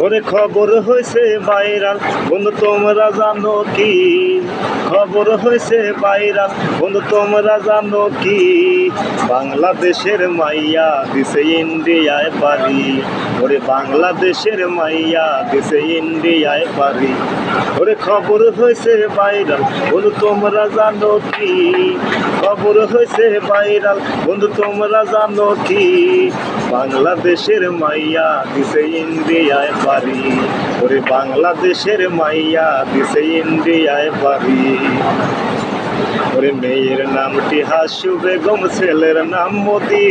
ওরে খবর হয়েছে বাইরাল বন্ধু তোমরা জানো কি? খবর হয়েছে বাইরাল বন্ধু, তোমরা জানো কি? বাংলাদেশের মাইয়া দিছে ইন্ডিয়ায় পারি ওরে বাংলাদেশের মাইয়া দিছে ইন্ডিয়ায় পারি ওরে খবর হয়েছে বাইরাল বন্ধু, তোমরা জানো কি? খবর হয়েছে বাইরাল বন্ধু, তোমরা জানো কি? বাংলাদেশের মাইয়া দিছে ইন্ডিয়ায় পারি ওরে বাংলাদেশের মাইয়া, দিছে ইন্ডিয়ায় পারি ওরে মেয়ের নামটি হাসু বেগম, ছেলের নাম মোদি।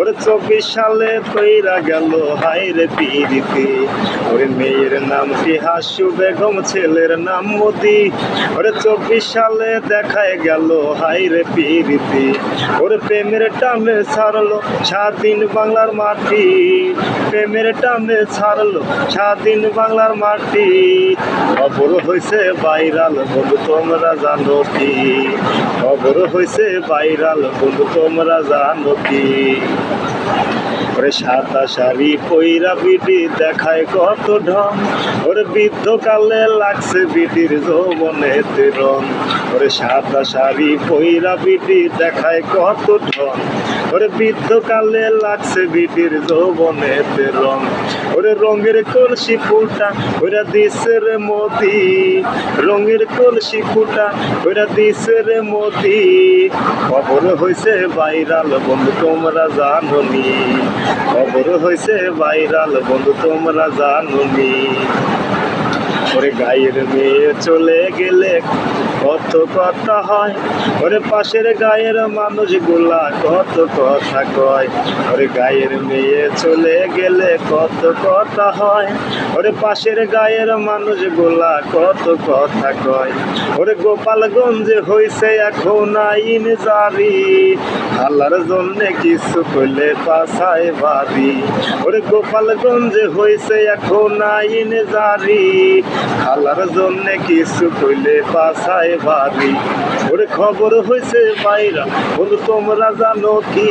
ওরে চব্বিশ সালে তৈরা গেল হাইরে পিরিতে। ওরে মেয়ের নামটি হাসু বেগম ছেলের নাম মোদি। ওরে চব্বিশ সালে দেখায় গেল হাইরে পিরিতে। ওরে প্রেমের টানে ছাড়লো স্বাধীন বাংলার মাটি। প্রেমের টানে ছাড়লো স্বাধীন বাংলার মাটি। খবর হয়েছে বাইরাল বন্ধু, তোমরা জানো কি? খবর হয়েছে বাইরাল বন্ধু, তোমরা জানো কি? ওরে সাদা শাড়ি পইরা বিটি দেখায় কত ঢং ওরে বৃদ্ধকালে লাগছে বিটির যৌবনেতে রং ওরে সাদা শাড়ি পইরা বিটি দেখায় কত ঢং। ওরে বৃদ্ধকালে লাগছে বিটির যৌবনেতে রং ওরে রঙের কলসি ফুটা ওরা দিছে রে মোদি রঙের কলসি ফুটা ওরা দিছে রে মোদি খবর হয়েছে বাইরাল বন্ধু, তোমরা জাননি খবর হয়েছে বাইরাল বন্ধু, তোমরা জাননি ওরে গায়ের মেয়ে চলে গেলে কত কথা হয়, ওরে পাশের গায়ের মানুষগুলা কত কথা কয়। ওরে গায়ের মেয়ে চলে গেলে কত কথা হয়, ওরে পাশের গায়ের মানুষগুলা কত কথা কয়। ওরে গোপালগঞ্জে হইছে এখন আইন জারি, আল্লাহর জন্য কিছু করলে পাশায় বাড়ি। ওরে গোপালগঞ্জে হইছে এখন আইন জারি খালার জন্য কিছু কইলে পাশায় বাড়ি ওরে খবর হয়েছে বাইরা বন্ধু, তোমরা জানো কি?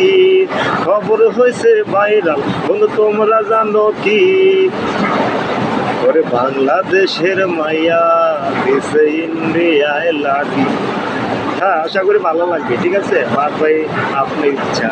খবর হয়েছে বাইরা বন্ধু, তোমরা জানো কি? ওরে বাংলাদেশের মাইয়া দেশে ইন্ডিয়ায় লাগি হ্যাঁ আশা করি ভালো লাগবে, ঠিক আছে? বাদ ভাই, আপনার ইচ্ছা।